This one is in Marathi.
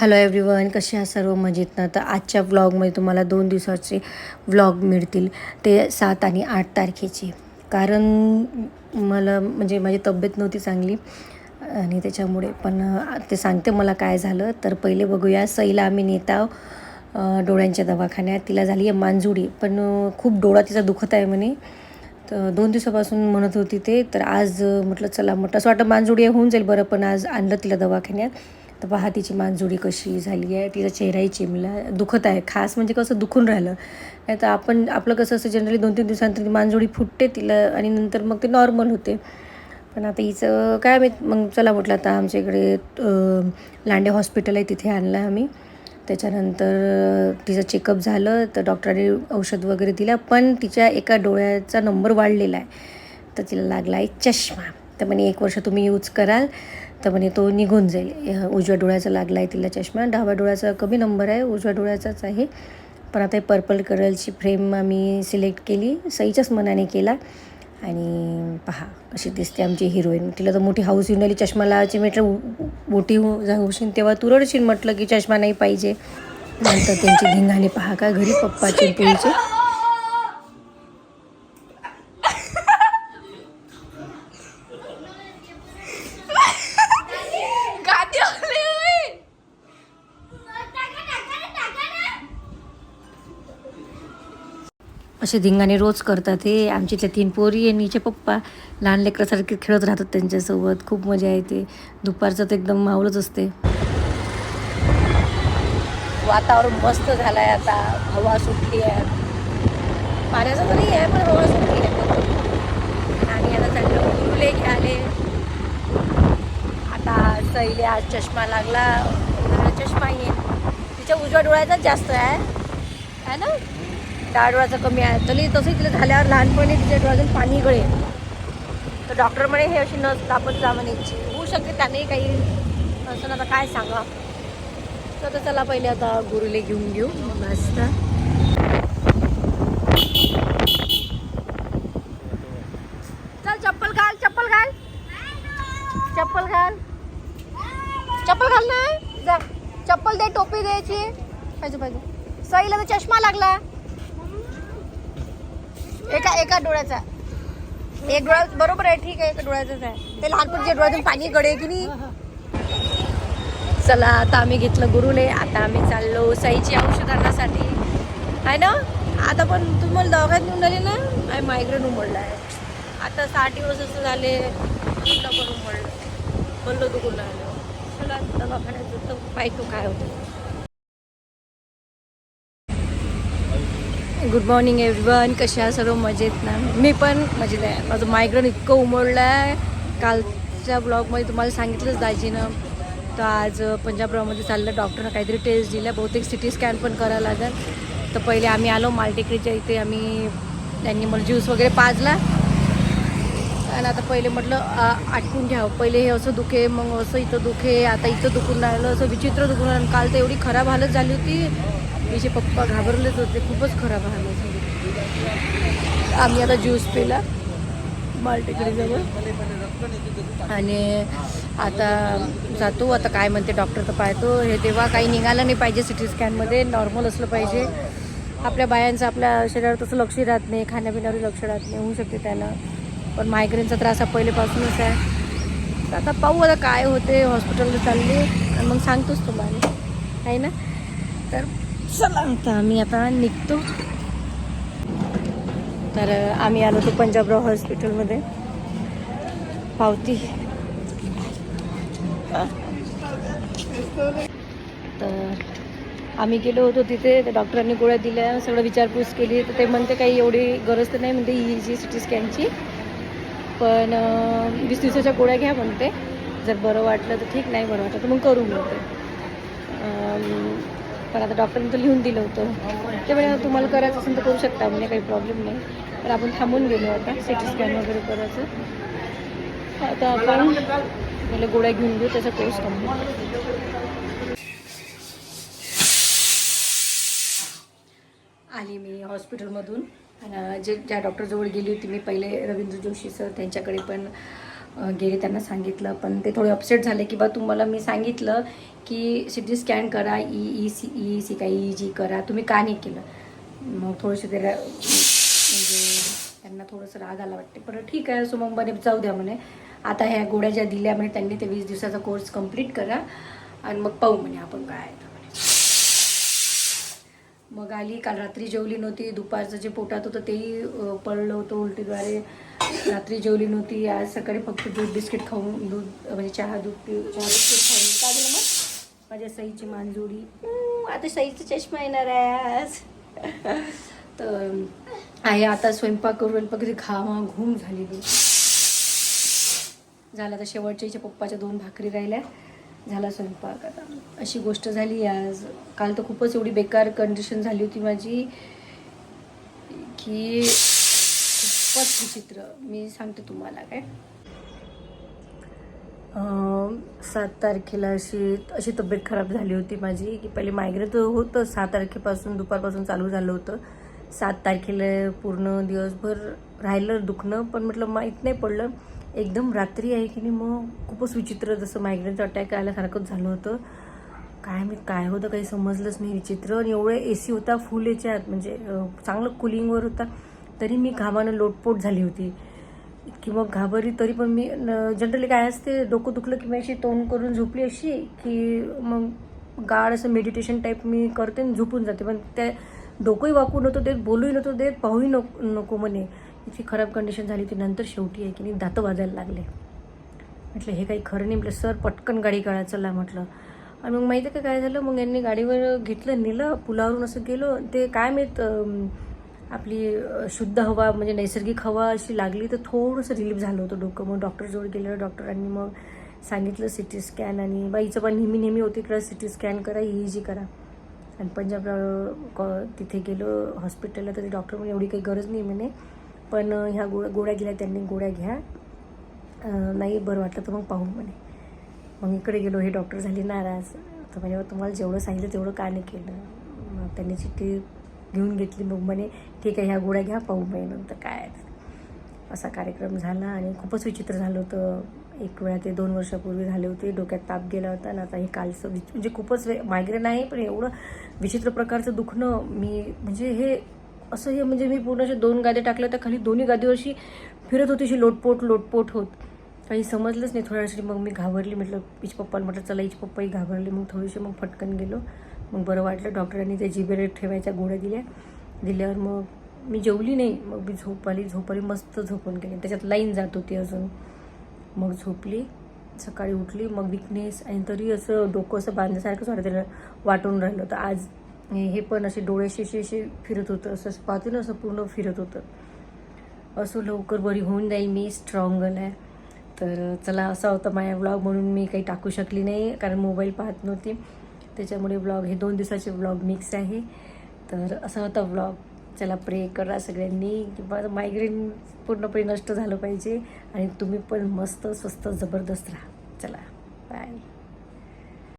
हॅलो एव्हरीवन कसे आहात सर्व? मजेत ना? तर आजच्या व्लॉगमध्ये तुम्हाला दोन दिवसाचे व्लॉग मिळतील. ते सात आणि आठ तारखेचे. कारण मला म्हणजे माझी तब्येत नव्हती चांगली. आणि त्याच्यामुळे पण ते सांगते मला काय झालं. तर पहिले बघूया. सईला आम्ही नेता डोळ्यांच्या दवाखान्यात. तिला झाली आहे मांजुडी पण खूप डोळा तिचा दुखत आहे म्हणे. तर दोन दिवसापासून म्हणत होती ते. तर आज म्हटलं चला म्हटलं असं वाटतं मांजुडी होऊन जाईल बरं. पण आज आणलं तिला दवाखान्यात. तर पहा तिची मांजुडी कशी झाली आहे तिचा चेहराही चिमला दुखत आहे. खास म्हणजे कसं दुखून राहिलं. नाही तर आपण आपलं कसं असं जनरली दोन तीन दिवसानंतर ती मांजुडी फुटते तिला आणि नंतर मग ते नॉर्मल होते. पण आता हिचं काय मी मग चला म्हटलं आता आमच्या इकडे लांडे हॉस्पिटल आहे तिथे आणलं आहे आम्ही. त्याच्यानंतर तिचं चेकअप झालं तर डॉक्टरांनी औषध वगैरे दिलं पण तिच्या एका डोळ्याचा नंबर वाढलेला आहे. तर तिला लागला आहे चष्मा. तर म्हणे एक वर्ष तुम्ही यूज कराल. तर म्हणे तो निघून जाईल. उजव्या डोळ्याचा लागला आहे तिला चष्मा. डाव्या डोळ्याचा कमी नंबर आहे. उजव्या डोळ्याचाच आहे. पण आता हे पर्पल कलरची फ्रेम आम्ही सिलेक्ट केली. सईच्याच मनाने केला. आणि पहा अशी दिसते आमची हिरोईन तिला तर मोठी हाऊस येऊन आली. चष्मा लावायची म्हटलं मोठी हो होशील तेव्हा तुरडशील म्हटलं की चष्मा नाही पाहिजे. नंतर त्यांची धिंगाणे पहा का? घरी पप्पाचे पोळीचे असे धिंगाणे रोज करतात. हे आमच्या इथल्या तीन पोरी आणि हिचे पप्पा. लहान लेकरासारखे खेळत राहतात त्यांच्यासोबत. खूप मजा येते. दुपारचं तर एकदम माऊलच असते. वातावरण मस्त झालं आहे आता. हवा सुटली आहे. पाण्याचं तर नाही आहे पण हवा सुटली आहे. आणि आता चाललं उरले घ्याले आता सैले आज चष्मा लागला. चष्मा आहे. तिच्या उजव्या डोळ्याचाच जास्त आहे. है ना? डाळ डोळ्याचं कमी आहे. तरी तसंही तिला झाल्यावर लहानपणी तिच्या डोळ्यातून पाणी गळे तर डॉक्टर म्हणे हे अशी नस कापत जा म्हणे. होऊ शकते त्याने काही असं आता काय सांगा तर चला पहिले आता गुरुले घेऊन घेऊ. मस्त. चल चप्पल घाल चप्पल घाल. चप्पल घाल. चप्पल घाल ना. जा. चप्पल दे टोपी द्यायची पाहिजे पाहिजे. सईला तर चष्मा लागला. एका एका डोळ्याचा. एक डोळा बरोबर आहे ठीक आहे एका डोळ्याचाच आहे. ते लहानपणच्या डोळ्यातून पाणी गडे की नाही. चला आता आम्ही घेतलं गुरुले. आता आम्ही चाललो साईची औषध आणण्यासाठी आहे ना? आता पण तुम्हाला दवाखान्यात नेऊन आले ना? आहे मायग्रेन उमडला आहे आता साठ दिवस असं झाले कुठला पण उमडलं. बोललो दुखून राहिलं चला दवाखान्यात जातो काय होतं? Good morning everyone. कशा आहे सर्व मजेत ना? मी पण मजेत आहे. माझं मायग्रेन इतकं उमरलं आहे कालच्या ब्लॉगमध्ये तुम्हाला सांगितलंच दाजीनं. तर आज पंजाबरावमध्ये चाललं डॉक्टरनं काहीतरी टेस्ट दिल्या. बहुतेक सी टी स्कॅन पण करावं लागेल. तर पहिले आम्ही आलो मालटेकडीच्या इथे. आम्ही त्यांनी मला ज्यूस वगैरे पाजला. आणि आता पहिले म्हटलं आटकून घ्यावं. पहिले हे असं दुखे मग असं इथं दुखे आता इथं दुखून राहिलं असं विचित्र दुखून राहिलं. काल तर एवढी खराब हालत झाली होती. तिचे पप्पा घाबरलेच होते खूपच खराब हालत आम्ही आता ज्यूस पिला मालटेकडीजवळ आणि आता जातो आता काय म्हणते डॉक्टर तर पाहतो. हे तेव्हा काही निघालं नाही पाहिजे सी टी स्कॅनमध्ये नॉर्मल असलं पाहिजे. आपल्या बायांचं आपल्या शरीरावर तसं लक्ष राहत नाही खाण्यापिण्यावर लक्ष राहत नाही होऊ शकते त्यांना. पण मायग्रेनचा त्रास हा पहिलेपासूनच आहे. तर आता पाहू आता काय होते हॉस्पिटलला चालले. आणि मग सांगतोच तुम्हाला. आहे ना? तर चला. आता आम्ही आता निघतो. तर आम्ही आलो होतो पंजाबराव हॉस्पिटलमध्ये. पावती. तर आम्ही गेलो होतो तिथे त्या डॉक्टरांनी गोळ्या दिल्या सगळं विचारपूस केली. तर ते म्हणते काही एवढी गरज तर नाही म्हणते ई जी सी टी स्कॅनची पण वीस दिवसाच्या गोळ्या घ्या म्हणते. जर बरं वाटलं तर ठीक नाही बरं वाटलं तर मग करू म्हणते. पण आता डॉक्टरने तर लिहून दिलं होतं. त्यामुळे तुम्हाला करायचं असेल तर करू शकता म्हणजे काही प्रॉब्लेम नाही. तर आपण थांबून गेलो आता सी टी स्कॅन वगैरे करायचं. आता आपण मला गोळ्या घेऊन घेऊ त्याचा कोर्स कमी आली मी हॉस्पिटलमधून आणि जे ज्या डॉक्टरजवळ गेली होती मी पहिले रवींद्र जोशी सर त्यांच्याकडे पण गेले त्यांना सांगितलं पण ते थोडे अपसेट झाले की बा तुम्हाला मी सांगितलं की सी टी स्कॅन करा E E C E C काय ई जी करा तुम्ही का नाही केलं? मग थोडेसे ते म्हणजे त्यांना थोडंसं राग आला वाटते. पण ठीक आहे सो मग म्हणे जाऊ द्या म्हणे. आता ह्या गोळ्या ज्या दिल्या म्हणे त्यांनी ते वीस दिवसाचा कोर्स कंप्लीट करा. आणि मग पाहू म्हणे आपण काय आहे मग आली. काल रात्री जेवली नव्हती. दुपारचं जे पोटात होतं तेही पडलं होतं उलटीद्वारे. रात्री जेवली नव्हती. आज सकाळी फक्त दूध बिस्किट खाऊन दूध म्हणजे चहा दूध पिऊ चहा बिस्किट खाऊन. काय दिलं मग? माझ्या सईची मांजोडी आता सईचा चष्मा येणार आहे आज. तर आहे आता स्वयंपाक करून कधी घामा घूम झालेली. झालं तर शेवटच्या हिच्या पप्पाच्या दोन भाकरी राहिल्या. झाला स्वयंपाक आता. अशी गोष्ट झाली आज. काल तर खूपच एवढी बेकार कंडिशन झाली होती माझी की खूपच विचित्र. मी सांगते तुम्हाला काय. सात तारखेला अशी अशी तब्येत खराब झाली होती माझी की पहिले मायग्रेन तर होतं सात तारखेपासून दुपारपासून चालू झालं होतं. सात तारखेला पूर्ण दिवसभर राहिलं दुखणं पण म्हटलं माहीत नाही पडलं. एकदम रात्री आहे की नाही मग खूपच विचित्र जसं मायग्रेनचा अटॅक आल्यासारखंच झालं होतं. काय मी काय होतं काही समजलंच नाही विचित्र. आणि एवढं ए सी होता फुल याच्यात म्हणजे चांगलं कुलिंगवर होता तरी मी घामानं लोटपोट झाली होती. इतकी मग घाबरली तरी पण मी जनरली काय असते डोकं दुखलं की मी अशी तोंड करून झोपली अशी की मग गाड असं मेडिटेशन टाईप मी करते आणि झोपून जाते. पण त्या डोकंही वाकू नव्हतं देत बोलूही नव्हतं देत पाहूही नको नको म्हणे. इतकी खराब कंडिशन झाली ती नंतर शेवटी आहे की नाही दातं वाजायला लागले. म्हटलं हे काही खरं नाही. म्हटलं सर पटकन गाडी काढा चला म्हटलं. आणि मग माहिती आहे का काय झालं? मग यांनी गाडीवर घेतलं नेलं पुलावरून असं गेलो. ते काय माहीत आपली शुद्ध हवा म्हणजे नैसर्गिक हवा अशी लागली तर थोडंसं रिलीफ झालं होतं डोकं. मग डॉक्टरजवळ गेलं डॉक्टरांनी मग सांगितलं सी टी स्कॅन आणि बाईचं पण नेहमी नेहमी होते इकडं. सी टी स्कॅन करा ई जी करा. आणि पंजाब कॉ- तिथे गेलो हॉस्पिटलला तर डॉक्टर म्हणजे एवढी काही गरज नाही म्हणे. पण ह्या गोळ्या गोळ्या गेल्या त्यांनी गोळ्या घ्या. नाही बरं वाटलं तर मग पाहू म्हणे. मग इकडे गेलो हे डॉक्टर झाले नाराज. तर म्हणजे तुम्हाला जेवढं सांगितलं तेवढं का नाही केलं? मग त्यांनी चिठ्ठी घेऊन घेतली. मग म्हणे ठीक आहे ह्या गोळ्या घ्या पाहू म्हणे नंतर काय असा कार्यक्रम झाला आणि खूपच विचित्र झालं होतं. एक वेळा ते दोन वर्षापूर्वी झाले होते. डोक्यात ताप गेला होता आणि आता हे कालचं विच- म्हणजे खूपच मायग्रेन आहे पण एवढं विचित्र प्रकारचं दुखणं मी म्हणजे हे असं हे म्हणजे मी पूर्ण असे दोन गाद्या टाकल्या तर खाली दोन्ही गादीवरशी फिरत होती अशी लोटपोट लोटपोट होत. काही समजलंच नाही. थोड्या वेळासाठी मग मी घाबरली. म्हटलं हिच पप्पाला म्हटलं चला इच पप्पाही घाबरली. मग थोडीशी मग फटकन गेलो. मग बरं वाटलं डॉक्टरांनी त्या जिबेर ठेवायच्या गोळ्या दिल्या. दिल्यावर मग मी जेवली नाही. मग मी झोप आली. झोप आली मस्त झोपून गेली. त्याच्यात लाईन जात होती अजून. मग झोपली. सकाळी उठली. मग विकनेस आणि तरी असं डोकं असं बांधल्यासारखंच वाटत वाटून राहिलं. तर आज हे पण असे डोळे असे असे फिरत होतं. असं असं पाहते ना असं पूर्ण फिरत होतं. असं लवकर बरी होऊन जाईल मी स्ट्रॉंग आहे. तर चला असा होता माझ्या ब्लॉग म्हणून मी काही टाकू शकली नाही कारण मोबाईल पाहत नव्हती. त्याच्यामुळे ब्लॉग हे दोन दिवसाचे ब्लॉग मिक्स आहे. तर असा होता ब्लॉग चला प्रे करा सगळ्यांनी. की माझं मायग्रेन पूर्णपणे नष्ट झालं पाहिजे. आणि तुम्ही पण मस्त स्वस्त जबरदस्त राहा. चला बाय